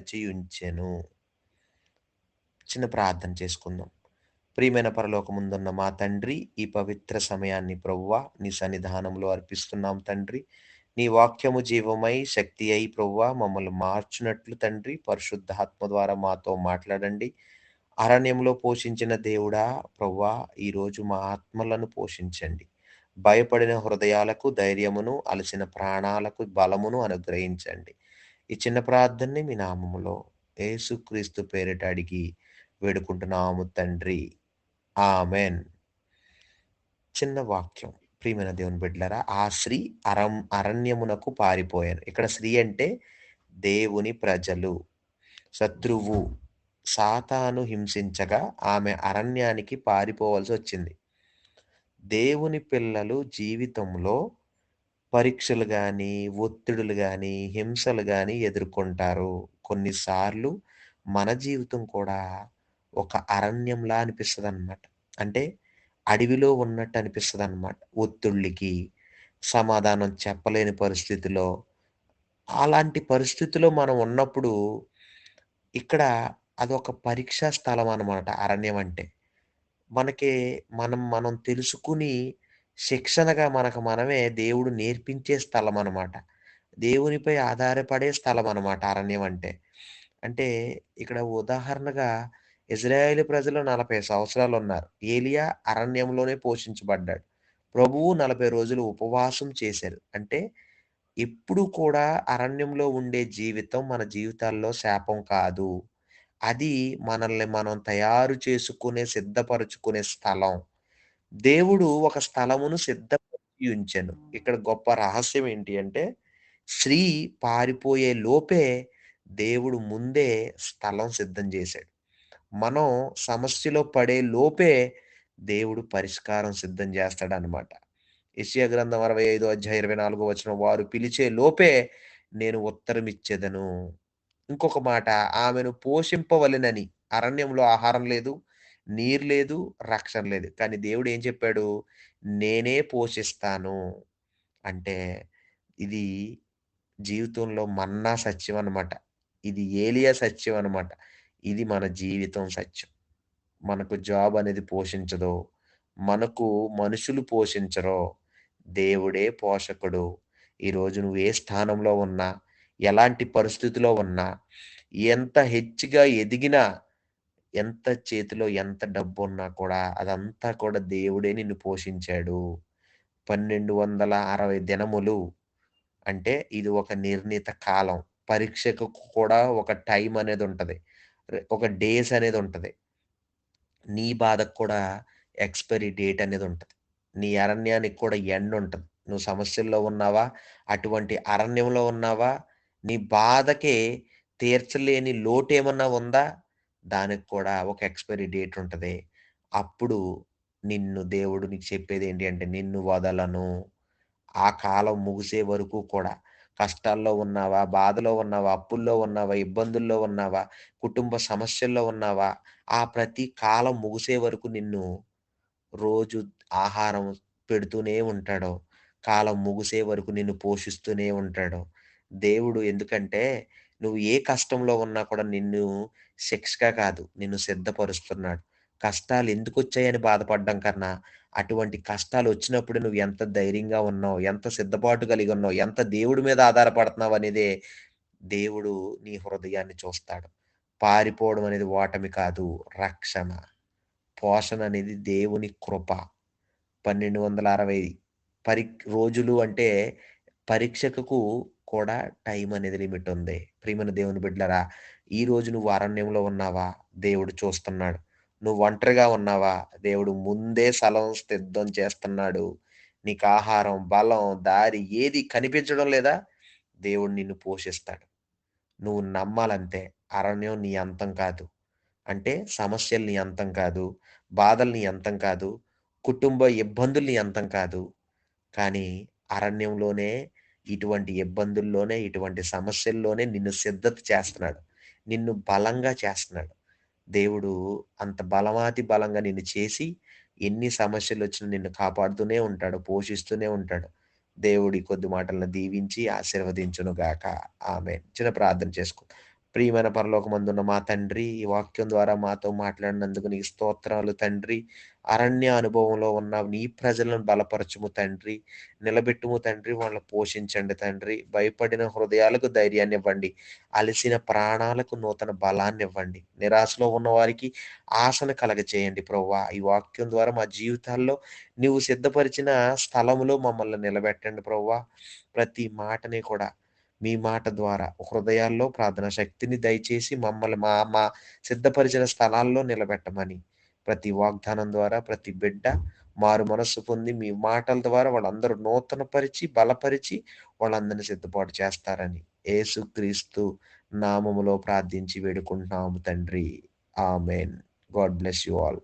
చేయుంచెను. చిన్న ప్రార్థన చేసుకుందాం. ప్రియమైన పరలోకముందున్న మా తండ్రి ఈ పవిత్ర సమయాన్ని ప్రవ్వ నీ సన్నిధానంలో అర్పిస్తున్నాం తండ్రి. నీ వాక్యము జీవమై శక్తి అయి ప్రవ్వ మమ్మల్ని మార్చునట్లు తండ్రి పరిశుద్ధాత్మ ద్వారా మాతో మాట్లాడండి. అరణ్యంలో పోషించిన దేవుడా ప్రవ్వా ఈరోజు మా ఆత్మలను పోషించండి. భయపడిన హృదయాలకు ధైర్యమును అలసిన ప్రాణాలకు బలమును అనుగ్రహించండి. ఈ చిన్న ప్రార్థనని మీ నామములో ఏసుక్రీస్తు పేరిట అడిగి వేడుకుంటున్నాము తండ్రి. ఆమెన్. చిన్న వాక్యం. ప్రియమైన దేవుని బిడ్డలారా ఆ స్త్రీ అరం అరణ్యమునకు పారిపోయాను. ఇక్కడ స్త్రీ అంటే దేవుని ప్రజలు. శత్రువు. సాతాను హింసించగా ఆమె అరణ్యానికి పారిపోవలసి వచ్చింది. దేవుని పిల్లలు జీవితంలో పరీక్షలు కానీ ఒత్తిడులు కానీ హింసలు కానీ ఎదుర్కొంటారు. కొన్నిసార్లు మన జీవితం కూడా ఒక అరణ్యంలా అనిపిస్తుంది అనమాట అంటే అడవిలో ఉన్నట్టు అనిపిస్తుంది అనమాట ఒత్తిళ్ళకి. సమాధానం చెప్పలేని పరిస్థితిలో. అలాంటి పరిస్థితిలో మనం ఉన్నప్పుడు ఇక్కడ అదొక పరీక్షా స్థలం అనమాట అరణ్యం అంటే. మనకి మనం మనం తెలుసుకుని శిక్షణగా మనకు మనమే దేవుడు నేర్పించే స్థలం అనమాట దేవునిపై ఆధారపడే స్థలం అనమాట అరణ్యం అంటే. అంటే ఇక్కడ ఉదాహరణగా ఇజ్రాయేల్ ప్రజలు నలభై సంవత్సరాలు ఉన్నారు ఏలియా అరణ్యంలోనే పోషించబడ్డాడు. ప్రభువు నలభై రోజులు ఉపవాసం చేశారు. అంటే ఎప్పుడు కూడా అరణ్యంలో ఉండే జీవితం మన జీవితాల్లో శాపం కాదు. అది మనల్ని మనం తయారు చేసుకునే సిద్ధపరచుకునే స్థలం. దేవుడు ఒక స్థలమును సిద్ధపరిచి ఉంచాను. ఇక్కడ గొప్ప రహస్యం ఏంటి అంటే స్త్రీ పారిపోయే లోపే దేవుడు ముందే స్థలం సిద్ధం చేశాడు. మనం సమస్యలో పడే లోపే దేవుడు పరిష్కారం సిద్ధం చేస్తాడు అనమాట ఇషియా గ్రంథం అరవై ఐదు అధ్యాయ ఇరవై నాలుగో వచ్చిన వారు పిలిచే లోపే నేను ఉత్తరం ఇచ్చేదను. ఇంకొక మాట ఆమెను పోషింపవలెనని. అరణ్యంలో ఆహారం లేదు నీరు లేదు రక్షణ లేదు. కానీ దేవుడు ఏం చెప్పాడు? నేనే పోషిస్తాను. అంటే ఇది జీవితంలో మన్నా సత్యం అనమాట ఇది ఏలియా సత్యం అనమాట ఇది మన జీవితం సత్యం. మనకు జాబ్ అనేది పోషించదో. మనకు మనుషులు పోషించరో. దేవుడే పోషకుడు. ఈరోజు నువ్వు ఏ స్థానంలో ఉన్నా ఎలాంటి పరిస్థితిలో ఉన్నా ఎంత హెచ్చుగా ఎదిగినా ఎంత చేతిలో ఎంత డబ్బు ఉన్నా కూడా అదంతా కూడా దేవుడే నిన్ను పోషించాడు. పన్నెండు వందల అరవై దినములు అంటే ఇది ఒక నిర్ణీత కాలం. పరీక్షకు కూడా ఒక టైం అనేది ఉంటుంది. ఒక డేస్ అనేది ఉంటుంది. నీ బాధకు కూడా ఎక్స్పైరీ డేట్ అనేది ఉంటుంది. నీ అరణ్యానికి కూడా ఎండ్ ఉంటుంది. నువ్వు సమస్యల్లో ఉన్నావా? అటువంటి అరణ్యంలో ఉన్నావా? నీ బాధకే తీర్చలేని లోటు ఏమన్నా ఉందా? దానికి కూడా ఒక ఎక్స్పైరీ డేట్ ఉంటుంది. అప్పుడు నిన్ను దేవుడు నీకు చెప్పేది ఏంటి అంటే నిన్ను వదలను. ఆ కాలం ముగిసే వరకు కూడా కష్టాల్లో ఉన్నావా బాధలో ఉన్నావా అప్పుల్లో ఉన్నావా ఇబ్బందుల్లో ఉన్నావా కుటుంబ సమస్యల్లో ఉన్నావా ఆ ప్రతి కాలం ముగిసే వరకు నిన్ను రోజు ఆహారం పెడుతూనే ఉంటాడు. కాలం ముగిసే వరకు నిన్ను పోషిస్తూనే ఉంటాడు. దేవుడు ఎందుకంటే నువ్వు ఏ కష్టంలో ఉన్నా కూడా నిన్ను శిక్షగా కాదు నిన్ను సిద్ధపరుస్తున్నాడు. కష్టాలు ఎందుకు వచ్చాయని బాధపడడం కన్నా అటువంటి కష్టాలు వచ్చినప్పుడు నువ్వు ఎంత ధైర్యంగా ఉన్నావు ఎంత సిద్ధపాటు కలిగి ఉన్నావు ఎంత దేవుడి మీద ఆధారపడుతున్నావు అనేదే దేవుడు నీ హృదయాన్ని చూస్తాడు. పారిపోవడం అనేది ఓటమి కాదు రక్షణ. పోషణ అనేది దేవుని కృప. పన్నెండు వందల అరవై పరి రోజులు అంటే పరీక్షకు కూడా టైం అనేది లిమిట్ ఉంది. ప్రియమైన దేవుని బిడ్డలరా ఈ రోజు నువ్వు అరణ్యంలో ఉన్నావా? దేవుడు చూస్తున్నాడు. నువ్వు ఒంటరిగా ఉన్నావా? దేవుడు ముందే స్థలం సిద్ధం చేస్తున్నాడు. నీకు ఆహారం బలం దారి ఏది కనిపించడం లేదా? దేవుడు నిన్ను పోషిస్తాడు. నువ్వు నమ్మాలంతే అరణ్యం నీ అంతం కాదు. అంటే సమస్యలు నీ అంతం కాదు. బాధలు నీ అంతం కాదు. కుటుంబ ఇబ్బందులు నీ అంతం కాదు. కానీ అరణ్యంలోనే ఇటువంటి ఇబ్బందుల్లోనే ఇటువంటి సమస్యల్లోనే నిన్ను సిద్ధత చేస్తున్నాడు. నిన్ను బలంగా చేస్తున్నాడు. దేవుడు అంత బలమాతి బలంగా నిన్ను చేసి ఎన్ని సమస్యలు వచ్చినా నిన్ను కాపాడుతూనే ఉంటాడు పోషిస్తూనే ఉంటాడు. దేవుడి కొద్ది మాటలను దీవించి ఆశీర్వదించునుగాక. ఆమె చిన్న ప్రార్థన చేసుకో ప్రియమైన పరలోకమందున్న మా తండ్రి ఈ వాక్యం ద్వారా మాతో మాట్లాడినందుకు నీకు స్తోత్రాలు తండ్రి. అరణ్య అనుభవంలో ఉన్న నీ ప్రజలను బలపరచుము తండ్రి. నిలబెట్టుము తండ్రి వాళ్ళని పోషించండి తండ్రి. భయపడిన హృదయాలకు ధైర్యాన్ని ఇవ్వండి. అలసిన ప్రాణాలకు నూతన బలాన్ని ఇవ్వండి. నిరాశలో ఉన్న వారికి ఆశను కలగచేయండి ప్రవ్వా. ఈ వాక్యం ద్వారా మా జీవితాల్లో నీవు సిద్ధపరిచిన స్థలములో మమ్మల్ని నిలబెట్టండి ప్రవ్వా. ప్రతి మాటని కూడా మీ మాట ద్వారా హృదయాల్లో ప్రార్థన శక్తిని దయచేసి మమ్మల్ని మా మా సిద్ధపరిచిన స్థలాల్లో నిలబెట్టమని ప్రతి వాగ్దానం ద్వారా ప్రతి బిడ్డ మారు మనస్సు పొంది మీ మాటల ద్వారా వాళ్ళందరూ నూతనపరిచి బలపరిచి వాళ్ళందరినీ సిద్ధపాటు చేస్తారని ఏసుక్రీస్తు నామములో ప్రార్థించి వేడుకుంటున్నాము తండ్రి. Amen. God bless you all.